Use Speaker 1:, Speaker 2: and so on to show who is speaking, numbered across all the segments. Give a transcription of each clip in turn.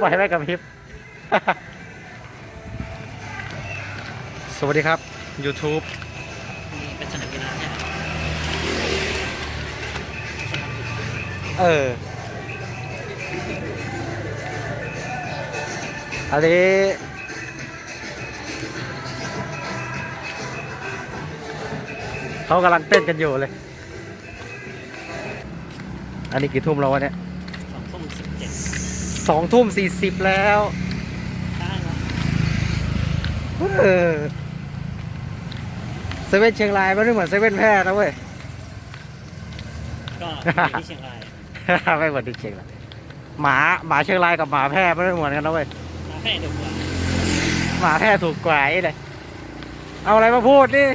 Speaker 1: ปล่อยไว้กับพริบ สวัสดีครับ YouTube
Speaker 2: มีเป็นสนามกีฬาเนี่ย
Speaker 1: เออ อันนี้เขากำลังเต้นกันอยู่เลย อันนี้กี่ทุ่มแล้ววะเนี่ย
Speaker 2: สองทุ่มสิบเจ็ด
Speaker 1: สองทุ่มสี่สิบแล้ว
Speaker 2: ได้เนาะ
Speaker 1: เออเซเว่นเชียงรายไม่ได้เหมือนเซเว่นแพร่นะเว้ย
Speaker 2: ก็อยู่ที่เชียงราย
Speaker 1: ไม่เหมือนที่เชียงราย หมาหมาเชียงรายกับหมาแพร่ไม่ได้เหมือนกันนะเว้ย
Speaker 2: มาแค่เดียวกัน
Speaker 1: หมาแพร่ถูกกว่าไอ้เลยเอาอะไรมาพูดนี่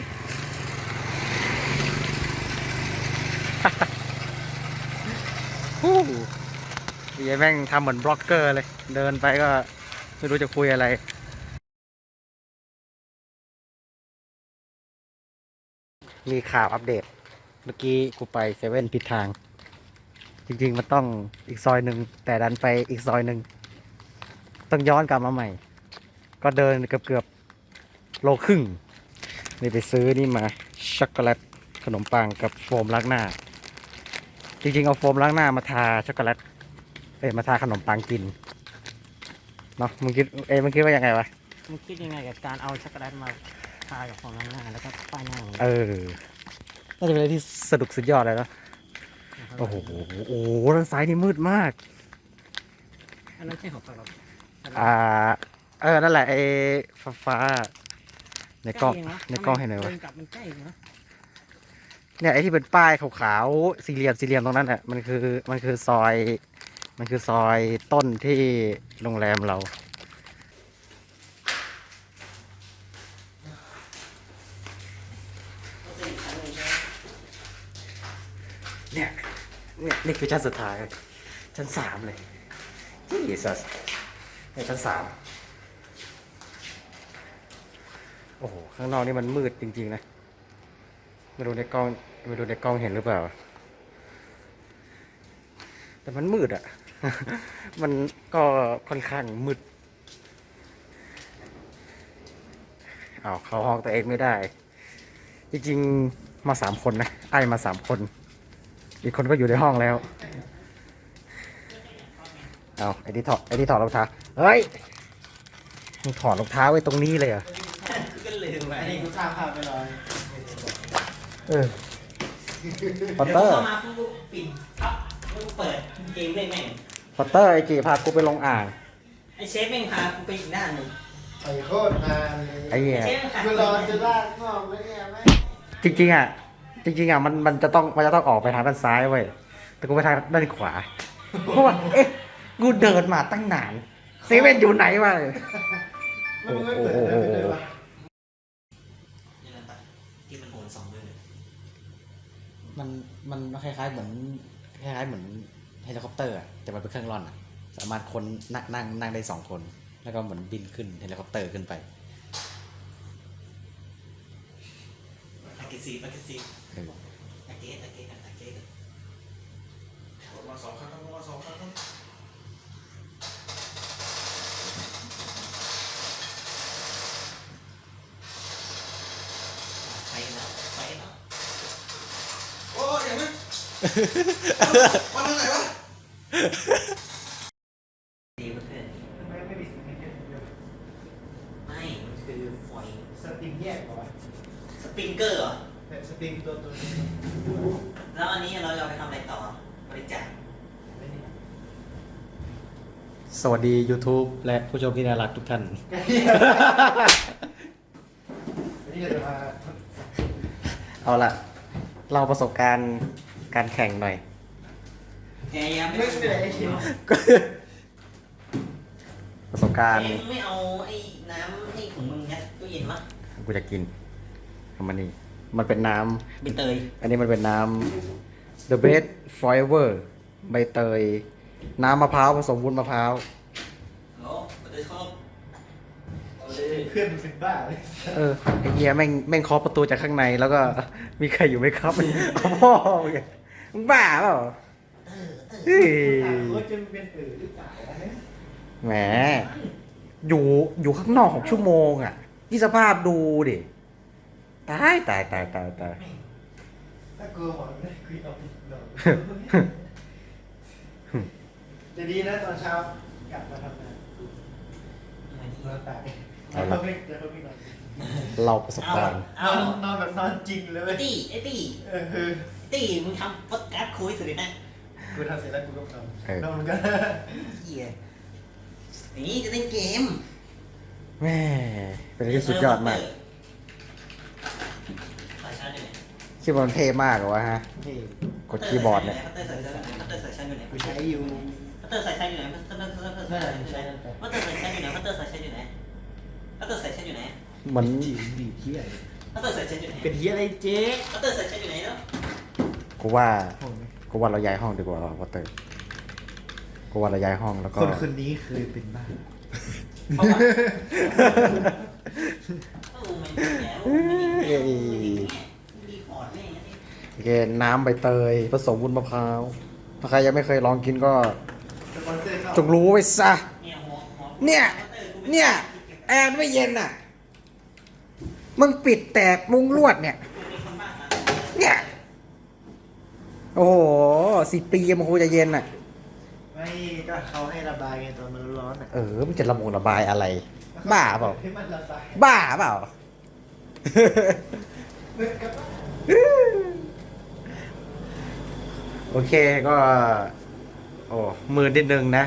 Speaker 1: ฮู้ ดีแม่งทำเหมือนบล็อกเกอร์เลย เดินไปก็ไม่รู้จะคุยอะไรมีข่าวอัปเดต เมื่อกี้กูไปเซเว่นผิดทาง จริงๆ มันต้องอีกซอยหนึ่ง แต่ดันไปอีกซอยหนึ่ง ต้องย้อนกลับมาใหม่ ก็เดินเกือบเกือบๆโลครึ่ง นี่ไปซื้อนี่มา ช็อกโกแลตขนมปังกับโฟมล้างหน้า จริงๆ เอาโฟมล้างหน้ามาทาช็อกโกแลต อ้ยมาทาขนมปังกินเนาะมึงคิดเอ้ยมึงคิดว่ายังไงวะ
Speaker 2: มึงคิดยังไงกับการเอาช็อกโกแลตมาทากับฟองล้างหน้าแล้วก็ป้ายหน้าของ
Speaker 1: เออน่าจะเป็นอะไรที่สนุกสุดยอดเลยเนอะโอ้โหโอ้โหด้านซ้ายนี่มืดมาก
Speaker 2: อันนั้นใช่ของเรา
Speaker 1: อ่า เออนั่นแหละไอ้ฟ้าฟ้าๆในกล้อง
Speaker 2: ใเะ
Speaker 1: ในกล้องเห็นไหมวะ
Speaker 2: เดินกลับมันใกล้เนาะ
Speaker 1: เนี่ยไอ้ที่เป็นป้ายขาวๆสี่เหลี่ยมสี่เหลี่ยมตรงนั้นอะมันคือมันคือซอย มันคือซอยต้นที่โรงแรมเรา เนี่ย เนี่ยนี่คือชั้นสุดท้าย ชั้นสามเลยจีสัสเนี่ยชั้นสามโอ้โห ข้างนอกนี่มันมืดจริง ๆ นะ ไม่รู้ในกล้อง ไม่รู้ในกล้องเห็นหรือเปล่า แต่มันมืดอะ มันก็ค่อนข้างมืดเอาวเข้าห้องตัวเองไม่ได้ จริงๆมาสามคนนะ ไอ้มาสามคน อีกคนก็อยู่ในห้องแล้ว เอาไอ้ที่ถอดไอ้ที่ถอดรองเท้า เฮ้ยมึงถอดรองเท้าไว้ตรงนี้เลยเหรอ
Speaker 2: ก็ลืมไป
Speaker 3: อันนี้กูทราบภาพไปเลย
Speaker 1: เออพอตเตอร์
Speaker 2: เข้ามาปุ๊บปิดพับปุ๊บเปิดเกมเล่นแม่ง
Speaker 1: พอตเตอร์ไอจีพากูไปลงอ่าง
Speaker 2: ไอเชฟแม่งพากูไปอีกด้านหนึ่ง
Speaker 3: ไปโคตรนานเลย
Speaker 1: ไอ้เหี้ย
Speaker 2: เชฟแม่งพา
Speaker 3: กู
Speaker 2: กู
Speaker 3: รอจะลากงอกแล้วเนี่ยแม่ง
Speaker 1: จริงๆอะ จริง ๆอะมันมันจะต้องมันจะต้องออกไปทางด้านซ้ายเว้ยแต่กูไปทางด้านขวา เพราะว่าเอ๊ะกูเดินมาตั้งนานเซเว่นอยู่ไหนวะ
Speaker 3: แล้วมึงไม่เปิดให้ไปเลยวะ
Speaker 2: นี่แหละปะที่มันโหนสองมือ
Speaker 1: มันมันคล้ายๆเหมือนคล้ายๆเหมือน เฮลิคอปเตอร์อะแต่มันเป็นเครื่องร่อนอะสามารถคนนั่งนั่งนั่งได้สองคน แล้วก็เหมือนบินขึ้นเฮลิคอปเตอร์ขึ้นไป
Speaker 2: อากิซีอากิซี
Speaker 1: เออ
Speaker 2: อาเกตอาเกตอาเกต
Speaker 3: มาสองครั้งมาสองครั้ง
Speaker 2: ไปแล้วไปแล้ว
Speaker 3: โอ้ยอย่างนั้นมาทางไหนวะ
Speaker 2: ดีเพื่อน
Speaker 3: ทำไมไม่มีสปริงเกอร์เดียว
Speaker 2: ไม่มันคือฟอยล์
Speaker 3: สปริงแยกเหรอวะ
Speaker 2: สปริงเกอร์เหรอ
Speaker 3: แต่สปริงตัวตัวนี้
Speaker 2: แล้วอันนี้เราจะเอาไปทำอะไรต่อบริจาค
Speaker 3: ไม่นี่
Speaker 1: สวัสดี YouTube และผู้ชมที่น่ารักทุกท่าน
Speaker 3: อันนี้จะมา
Speaker 1: เอาละเราประสบการณ์การแข่งหน่อย
Speaker 2: แกยังไม่
Speaker 3: ไม่เป็นไรไอ้เหี้ย
Speaker 1: ประสบการณ์
Speaker 2: แกไม่เอาไอ้น้ำนี่ของมึงยัดตู้เย็นมั้ง
Speaker 1: กูจะกินทำมันนี่ มันเป็นน้
Speaker 2: ใบเตยำ
Speaker 1: อันนี้มันเป็นน้ำ The Best Forever ใบเตย น้ำมะพร้าวผสมวุ้นมะพร้าว
Speaker 2: โอ้ใบเตยชอบเอาเลย
Speaker 3: เพื่อนมึงเป็นบ้าเลย
Speaker 1: เออไอ้เหี้ยแม่งแม่งเคาะประตูจากข้างในแล้วก็ มีใครอยู่ไหมครับ เอาพ่อมึงมึงบ้าเปล่าเฮ้ย
Speaker 3: ถามว่าจะเป็นตื่นหรือเปล่าวะ
Speaker 1: แหมอยู่อยู่ข้างนอกหกชั่วโมงอะนี่สภาพดูดิ ตายตายตายตายตาย
Speaker 3: ถ้ากลัวหมดไม่คุยเอาผิดหรอกจะดีนะตอนเช้ากลับมาทำงานนอนตาก
Speaker 1: เอา
Speaker 3: จะ
Speaker 1: ละ
Speaker 3: เพิ่มจะเพิ่มอีก
Speaker 1: เราประสบการณ์
Speaker 3: นอนนอนแบบนอนจริงเลย
Speaker 2: ไอ้
Speaker 3: ย
Speaker 2: ตี้ไอ้ตี
Speaker 3: เออ
Speaker 2: ตีมึงทำ podcast การ์ดคุยสุดเลยนะ
Speaker 3: กูทำเสร็จแล้วกูก็ท
Speaker 1: เออำ
Speaker 3: นอนเหมือนกัน
Speaker 2: เหี้ยนี่จะเล่นเกม
Speaker 1: แม่เป็นที่สุดยอดมาก
Speaker 2: สายชาร์จอยู่ไหน
Speaker 1: คิดว่ามันเท่มากเหรอวะฮะ
Speaker 3: นี่
Speaker 1: กดคีย์บอร์ดเนี่ย
Speaker 2: พัตเตอร์สายชาร์จอยู่ไหนพัตเตอร์สายชาร์จอยู่ไหน
Speaker 3: กูใช้อยู่
Speaker 2: พัตเตอร์สายชาร์จอยู่ไหนพัตเตอร์พัตเตอร์พัตเตอร์สายชาร์จอยู่ไหนพัตเตอร์สายชาร์จอยู่ไหนพัตเตอร์สายชาร์จอยู่ไหนพัตเตอร์สายชาร์จอยู่ไหน
Speaker 1: เหมือน
Speaker 3: จีบดีเที่ย
Speaker 2: พัตเตอร์สายชาร์จอยู่ไหน
Speaker 3: เป็นเที่ยอะไรเจ๊
Speaker 2: พัตเตอร์สายชาร์จอยู่ไหนเนาะ
Speaker 1: กูว่า
Speaker 3: ผมกู
Speaker 1: กูว่าเราย้ายห้องดีกว่าวอเตอร์ กูว่าเราย้ายห้องแล้วก็
Speaker 3: คนคนนี้เคยเป็นบ้า
Speaker 2: เพราะว่า
Speaker 1: โอเคน้ำใบเตย ผสมวุ้นมะพร้าว ถ้าใครยังไม่เคยลองกินก็ จงรู้ไว้ซะ
Speaker 2: เนี่ย
Speaker 1: เนี่ย แอร์ไม่เย็นอะ มึงปิดแต่มุงลวดเนี่ย
Speaker 2: เป็นคนบ้านะ
Speaker 1: เนี่ย โอ้โหสิปีมันคงจะเย็นอะ
Speaker 3: ไม่ก็เขาให้ระบายไงตอนมันร้อนอะ
Speaker 1: เออ มันจะระบงระบายอะไร บ้าเปล่า
Speaker 3: บ้า
Speaker 1: เปล่า โอเคก็ โอ้มือนิดนึงนะ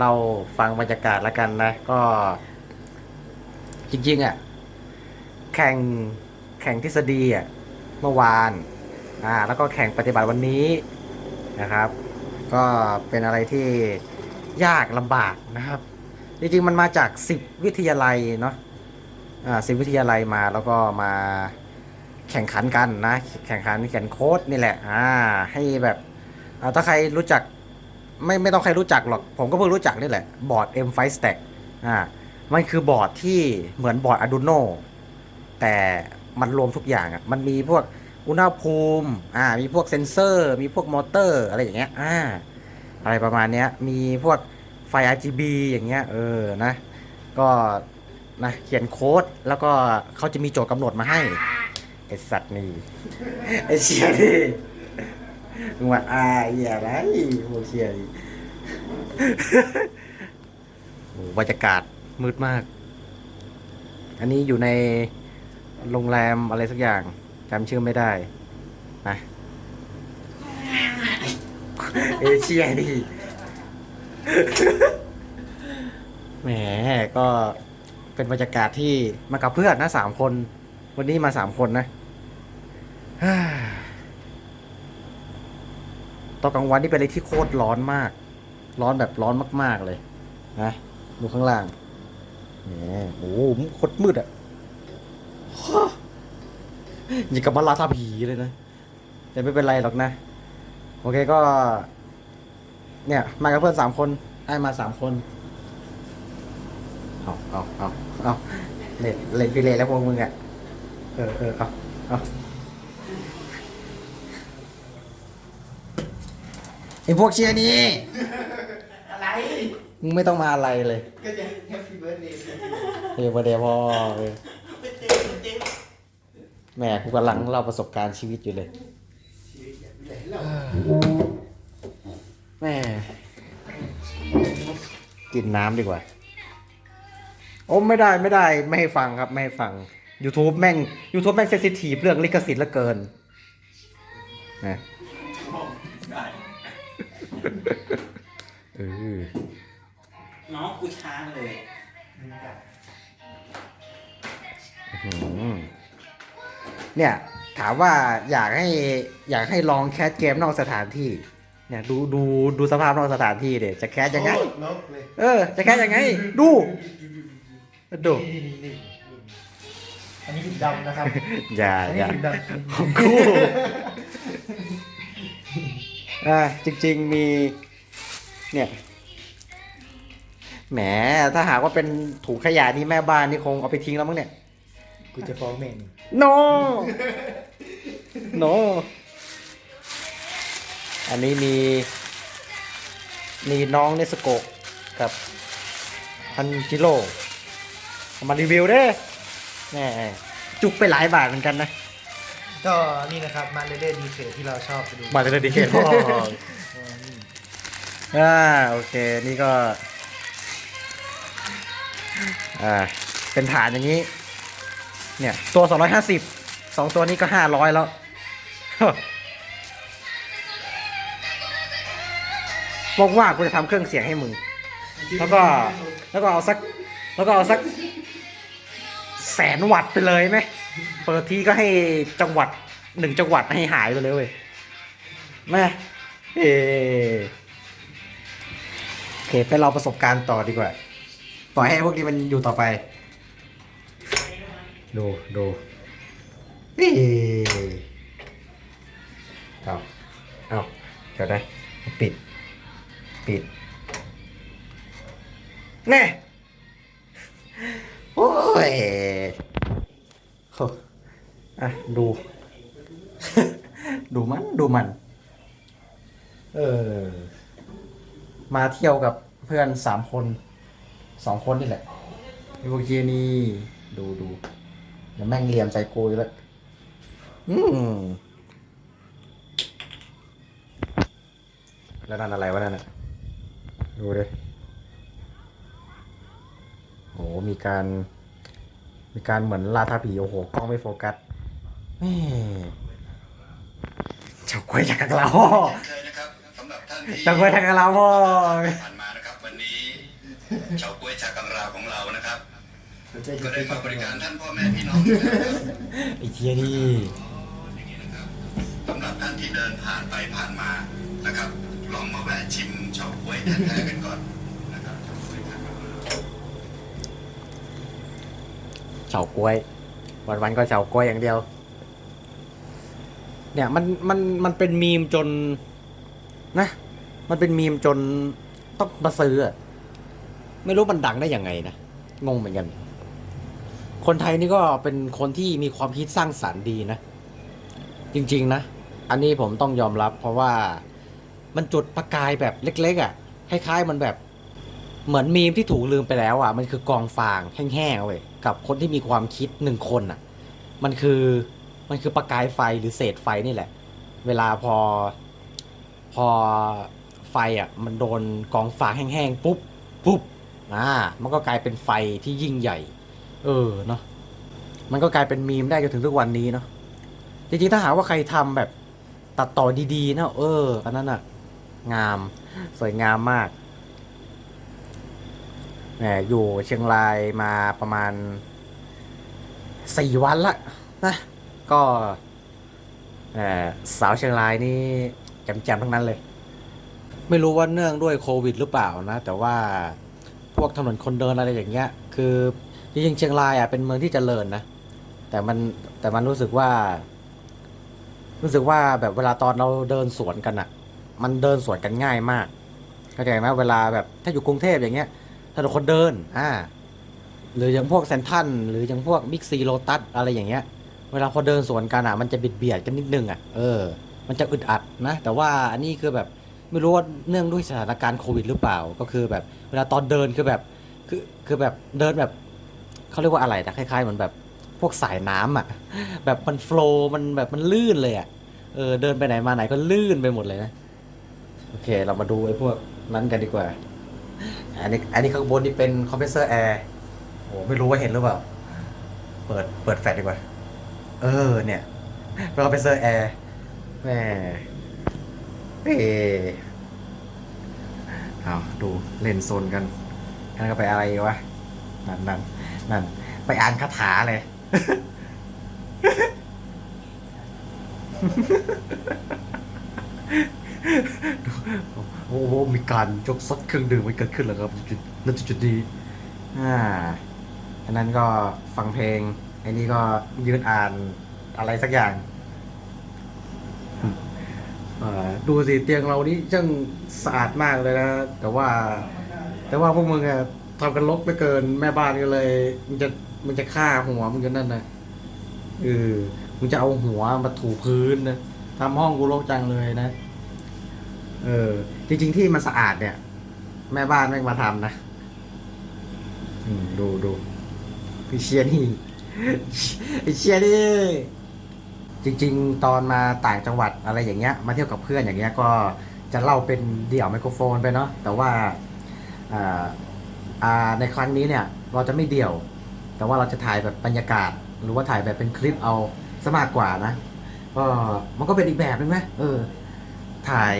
Speaker 1: เราฟังบรรยากาศแล้วกันนะ ก็ จริง ๆ อะ แข่งแข่งทฤษฎีอะ เมื่อวาน อ่า แล้วก็แข่งปฏิบัติวันนี้นะครับ ก็เป็นอะไรที่ยากลำบากนะครับ จริงๆมันมาจากสิบวิทยาลัยเนาะอ่าสิบวิทยาลัยมาแล้วก็มาแข่งขันกันนะ แข่งขันเขียนโค้ดนี่แหละอ่าให้แบบถ้าใครรู้จักไม่ไม่ต้องใครรู้จักหรอก ผมก็เพิ่งรู้จักนี่แหละ บอร์ด M5 Stack อ่ามันคือบอร์ดที่เหมือนบอร์ด Arduino แต่มันรวมทุกอย่างอะมันมีพวกอุณหภูมิอ่ามีพวกเซนเซอร์ มีพวกมอเตอร์ อะไรอย่างเงี้ยอ่าอะไรประมาณเนี้ยมีพวก ไฟ RGB อย่างเงี้ยเออนะก็นะเขียนโค้ดแล้วก็เขาจะมีโจทย์กำหนดมาให้ไอสัตว์นี่ไอเชียนี่มึงว่าอายอะไรโมเชียนี่โอ้บรรยากาศมืดมาก อันนี้อยู่ในโรงแรมอะไรสักอย่างจำชื่อไม่ได้นะเอเชียนี่ แหมก็เป็นบรรยากาศที่มากับเพื่อนนะสามคน วันนี้มาสามคนนะฮ่าตอนกลางวันนี่เป็นอะไรที่โคตรร้อนมาก ร้อนแบบร้อนมาก ๆเลย นะดูข้างล่างแหมโอ้โหโคตรมืดอะฮ่าอย่างกับมาลาทาผีเลยนะ แต่ไม่เป็นไรหรอกนะ โอเคก็ เนี่ย มากับเพื่อนสามคนได้มาสามคน เอาเอาเอาเอาเล่นเล่นไปเลยแล้วพวกมึงอะ เออเออเอาเอาไอพวกเชียร์นี่
Speaker 3: อะไร
Speaker 1: มึงไม่ต้องมาอะไรเลย
Speaker 3: ก็จะแฮปปี้เบิร์ดเดย์
Speaker 1: เออประเดี๋ยวพอเออ
Speaker 2: เป็นเต็มเป็นเต็ม
Speaker 1: แหม่กูกำลังเล่าประสบการณ์ชีวิตอยู่เลย
Speaker 3: ชีวิตอย่างไรเรา
Speaker 1: กินน้ำดีกว่า โอ้ไม่ได้ไม่ได้ไม่ให้ฟังครับ ไม่ให้ฟัง YouTube แม่ง YouTube แม่งเซนซิทีฟเรื่องลิขสิทธิ์เหลือเกินนะเออ
Speaker 2: น้องกูช้าเลย
Speaker 1: อื้อหือเนี่ย ถามว่าอยากให้อยากให้ลองแคสเกมนอกสถานที่ เนี่ยดูดูดูสภาพนอกสถานที่เดี๋ยจะแคสยังไง
Speaker 3: ลบเลย
Speaker 1: เออ จะแคสยังไง ดูดู
Speaker 3: นี่นี่นี่อันนี้ถึงดำนะครับ
Speaker 1: อย่า
Speaker 3: อัน
Speaker 1: อ
Speaker 3: นี้
Speaker 1: ย่า
Speaker 3: ถึงดำ
Speaker 1: ของกูอ่าจริง ๆ มี เนี่ยแหมถ้าหากว่าเป็นถุงขยะนี่แม่บ้านนี่คงเอาไปทิ้งแล้วมั้งเนี่ย
Speaker 3: กูจะฟ้องแม่ง
Speaker 1: no no อันนี้มีมีน้องเนสโกะกับพันจิโร่เอามารีวิวเด้แน่จุกไปหลายบาทเหมือนกันนะ
Speaker 3: ก็นี่นะครับมาเรื่อยๆดีเที่เราชอบไปดู
Speaker 1: บาทเลยดีเคทอ่าโอเคนี่ก็ อ่า เป็นฐานอย่างนี้ เนี่ย ตัว 250สองตัวนี้ก็ 500 แล้ว บอกว่ากูจะทำเครื่องเสียงให้มึง แล้วก็แล้วก็เอาสัก แล้วก็เอาสัก แสนวัตต์ไปเลยไหมเปิดทีก็ให้จังหวัดหนึ่งจังหวัดให้หายไปเลยเว้ยแม่เออโอเคไปเราประสบการณ์ต่อดีกว่าปล่อยให้พวกนี้มันอยู่ต่อไป ดูดูนี่เอาเอาเดี๋ยวนะปิด ปิด แน่โอ้ยโอะดู ดูมัน ดูมัน เออ มาเที่ยวกับเพื่อนสามคน สองคนนี่แหละไอ้พวกเจนี่ดูดูแล้วแม่งเหลี่ยมใส่กูแล้วอืมแล้วนั่นอะไรวะนั่นน่ะ ดูดิโอ้มีการ มีการเหมือนล่าท้าผีโอ้โหกล้องไม่โฟกัสแม่เฉาก้วยจากกะลาพ่อ
Speaker 4: เคยนะครับสำหรับท่านที่
Speaker 1: เฉาก้วยจากกะลาพ่อ
Speaker 4: ผ่านมานะครับวันนี้เฉาก้วยชากังราวของเรานะครับ ก็ได้มาบริการท่านพ่อแม่พี่น้องอยู่แล้วนะครับ
Speaker 1: ไอ้เทียนี่
Speaker 4: สำหรับท่านที่เดินผ่านไปผ่านมานะครับ ลองมาแวะชิมเฉาก้วยแท้ๆกันก่อนนะครับเฉาก๊วยชากังราว
Speaker 1: เฉาก้วย วันวันๆก็เฉาก้วยอย่างเดียว เนี่ยมันมันมันเป็นมีมจนนะ มันเป็นมีมจนต้องมาซื้ออะไม่รู้มันดังได้ยังไงนะงงเหมือนกัน คนไทยนี่ก็เป็นคนที่มีความคิดสร้างสรรค์ดีนะ จริง ๆ นะ อันนี้ผมต้องยอมรับเพราะว่า มันจุดประกายแบบเล็ก ๆ อะคล้ายๆมันแบบ เหมือนมีมที่ถูกลืมไปแล้วอะ มันคือกองฟางแห้งๆเว้ยกับคนที่มีความคิดหนึ่งคนอะ มันคือมันคือประกายไฟหรือเศษไฟนี่แหละ เวลาพอพอไฟอะ มันโดนกองฟางแห้งๆปุ๊บปุ๊บอ่ามันก็กลายเป็นไฟที่ยิ่งใหญ่ เออเนาะมันก็กลายเป็นมีมได้จนถึงทุกวันนี้เนาะจริงๆถ้าหาว่าใครทำแบบตัดต่อดีๆนะเอออันนั้นอะ งาม สวยงามมากแหมอยู่เชียงรายมาประมาณสี่วันละนะ ก็สาวเชียงรายนี่แจ่มๆทั้งนั้นเลย ไม่รู้ว่าเนื่องด้วยโควิดหรือเปล่านะ แต่ว่าพวกถนนคนเดินอะไรอย่างเงี้ย คือจริงๆเชียงรายอะเป็นเมืองที่เจริญนะ แต่มันแต่มันรู้สึกว่า รู้สึกว่าแบบเวลาตอนเราเดินสวนกันอะ มันเดินสวนกันง่ายมากเข้าใจไหมเวลาแบบถ้าอยู่กรุงเทพอย่างเงี้ยถนนคนเดินอ่าหรืออย่างพวกเซนทันหรืออย่างพวกบิ๊กซีโลตัสอะไรอย่างเงี้ย เวลาพอเดินสวนกันอะมันจะบิดเบียดกันนิดนึงอะเออ มันจะอึดอัดนะ แต่ว่าอันนี้คือแบบไม่รู้ว่าเนื่องด้วยสถานการณ์โควิดหรือเปล่า ก็คือแบบเวลาตอนเดินคือแบบคือคือแบบเดินแบบเขาเรียกว่าอะไรนะคล้ายๆเหมือนแบบพวกสายน้ำอะ แบบมันโฟล์มันแบบมันลื่นเลยอะเออเดินไปไหนมาไหนก็ลื่นไปหมดเลยนะ โอเค เรามาดูไอ้พวกนั้นกันดีกว่า อันนี้ อันนี้ข้างบนนี่เป็นคอมเพรสเซอร์แอร์โหไม่รู้ว่าเห็นหรือเปล่า เปิด เปิดแฟลชดีกว่า เออ เนี่ยเป็นคอมเพรสเซอร์แอร์แหมเอเอาดูเล่นโซนกันนั่นก็ไปอะไรวะ นั่นนั่นนั่น ไปอ่านคาถาเลย โอ้โหมีการยกซดเครื่องดื่มมันเกิดขึ้นแล้วครับจุดณจุดๆนี้ อ่าอันนั้นก็ฟังเพลงไอ้นี่ก็ยืนอ่านอะไรสักอย่างอ่าดูสิเตียงเรานี่ช่างสะอาดมากเลยนะ แต่ว่า แต่ว่าพวกมึงอะทำกันลกไปเกินแม่บ้านก็เลยมึงจะมึงจะฆ่าหัวมึงกันนั่นนะเออมึงจะเอาหัวมาถูพื้นนะทำห้องกูรกจังเลยนะ เออ จริง ๆ ที่มันสะอาดเนี่ย แม่บ้านแม่งมาทำนะดูดูพี่เชียนี่ไอเชียนี่จริง ๆ ตอนมาต่างจังหวัดอะไรอย่างเงี้ย มาเที่ยวกับเพื่อนอย่างเงี้ย ก็จะเล่าเป็นเดี่ยวไมโครโฟนไปเนาะแต่ว่าอ่าอ่าในครั้งนี้เนี่ย เราจะไม่เดี่ยว แต่ว่าเราจะถ่ายแบบบรรยากาศ หรือว่าถ่ายแบบเป็นคลิปเอาซะมากกว่านะก็มันก็เป็นอีกแบบนึงไหมเออ ถ่าย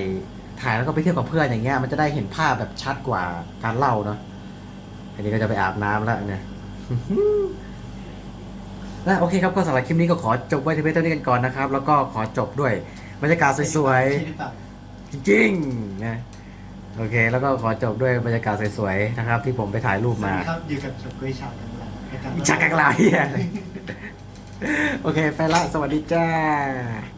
Speaker 1: ถ่ายแล้วก็ไปเที่ยวกับเพื่อนอย่างเงี้ยมันจะได้เห็นภาพแบบชัดกว่าการเล่าเนาะอันนี้ก็จะไปอาบน้ำแล้วเนี่ยนะโอเคครับก็สำหรับคลิปนี้ก็ขอจบไว้ที่เพียงเท่านี้กันก่อนนะครับ แล้วก็ขอจบด้วยบรรยากาศสวย
Speaker 3: ใช่หรือเปล่า
Speaker 1: ๆจริงๆนะโอเค แล้วก็ขอจบด้วยบรรยากาศสวยๆนะครับ ที่ผมไปถ่ายรูป
Speaker 3: สวัส
Speaker 1: มา
Speaker 3: ดีครับอยู่กับชมกล้วยชาวกังลาวรายการ
Speaker 1: จากกังลาวเฮียโอเค ไปละ สวัสดีจ้า